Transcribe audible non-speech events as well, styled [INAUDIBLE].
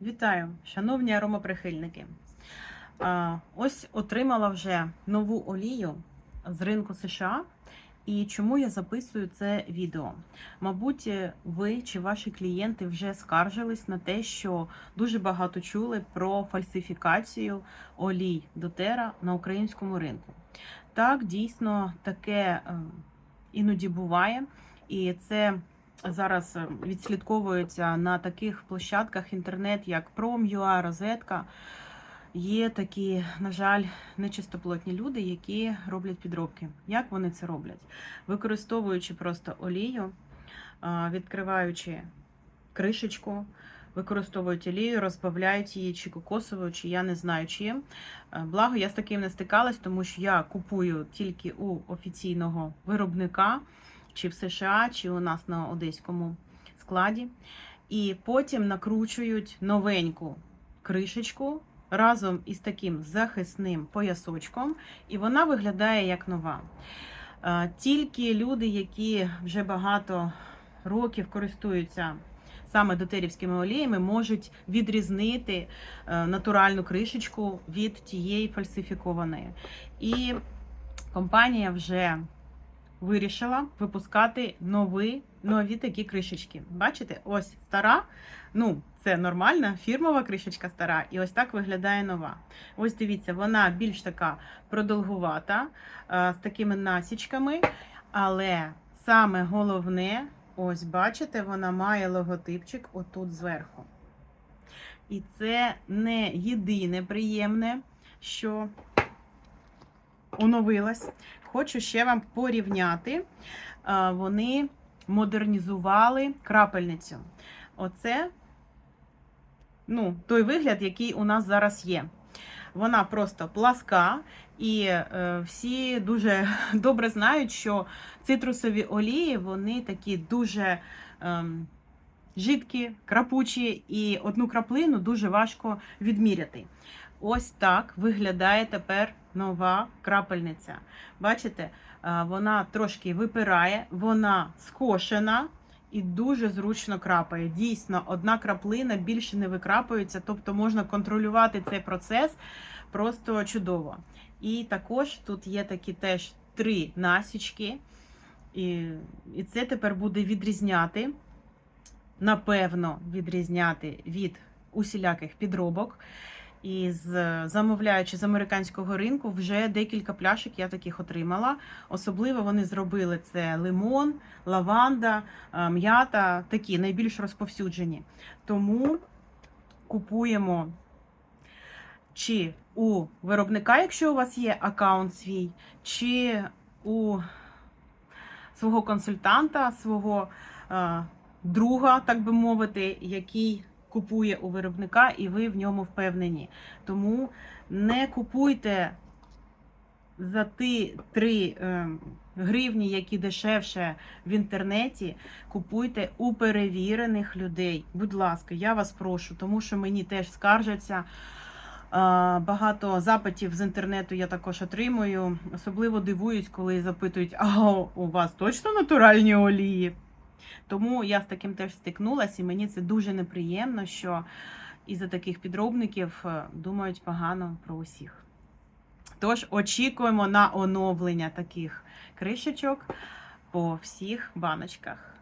Вітаю, шановні аромаприхильники. Ось отримала вже нову олію з ринку США. І чому я записую це відео? Мабуть, ви чи ваші клієнти вже скаржились на те, що дуже багато чули про фальсифікацію олій дотера на українському ринку. Так, дійсно, таке е, іноді буває, і це зараз е, відслідковується на таких площадках інтернет, як Prom.ua, Розетка. Є такі, на жаль, нечистоплотні люди, які роблять підробки. Як вони це роблять? Використовуючи просто олію, відкриваючи кришечку, використовують олію, розбавляють її чи кокосовою, чи я не знаю чим. Е, Благо, я з таким не стикалась, тому що я купую тільки у офіційного виробника, чи в США, чи у нас на одеському складі. І потім накручують новеньку кришечку разом із таким захисним поясочком, і вона виглядає як нова. Тільки люди, які вже багато років користуються саме дотерівськими оліями, можуть відрізнити е, натуральну кришечку від тієї фальсифікованої. І компанія вже вирішила випускати нові, нові такі кришечки. Бачите, ось стара. Ну, це нормальна фірмова кришечка стара, і ось так виглядає нова. Ось дивіться, вона більш така продовгувата, е, з такими насічками, але саме головне, ось бачите, вона має логотипчик отут зверху. І це не єдине приємне, що оновилось. Хочу ще вам порівняти. Е, Вони модернізували крапельницю. Оце ну, той вигляд, який у нас зараз є. Вона просто пласка, і е, всі дуже [LAUGHS] добре знають, що цитрусові олії вони такі дуже ем, жидкі, крапучі, і одну краплину дуже важко відміряти. Ось так виглядає тепер нова крапельниця. Бачите, е, вона трошки випирає, вона скошена і дуже зручно крапає. Дійсно, одна краплина більше не викрапується, тобто можна контролювати цей процес просто чудово. І також тут є такі теж три насічки, і, і це тепер буде відрізняти, напевно, відрізняти від усіляких підробок. І замовляючи з американського ринку, вже декілька пляшок я таких отримала. Особливо вони зробили це лимон, лаванда, е, м'ята, такі найбільш розповсюджені. Тому купуємо чи у виробника, якщо у вас є аккаунт свій, чи у свого консультанта, свого е, друга, так би мовити, який купує у виробника, і ви в ньому впевнені. Тому не купуйте за ті 3 е, гривні, які дешевше в інтернеті, купуйте у перевірених людей. Будь ласка, я вас прошу, тому що мені теж скаржаться. Багато запитів з інтернету я також отримую. Особливо дивуюсь, коли запитують, а у вас точно натуральні олії? Тому я з таким теж стикнулася, і мені це дуже неприємно, що із-за таких підробників е, думають погано про усіх. Тож очікуємо на оновлення таких кришечок по всіх баночках.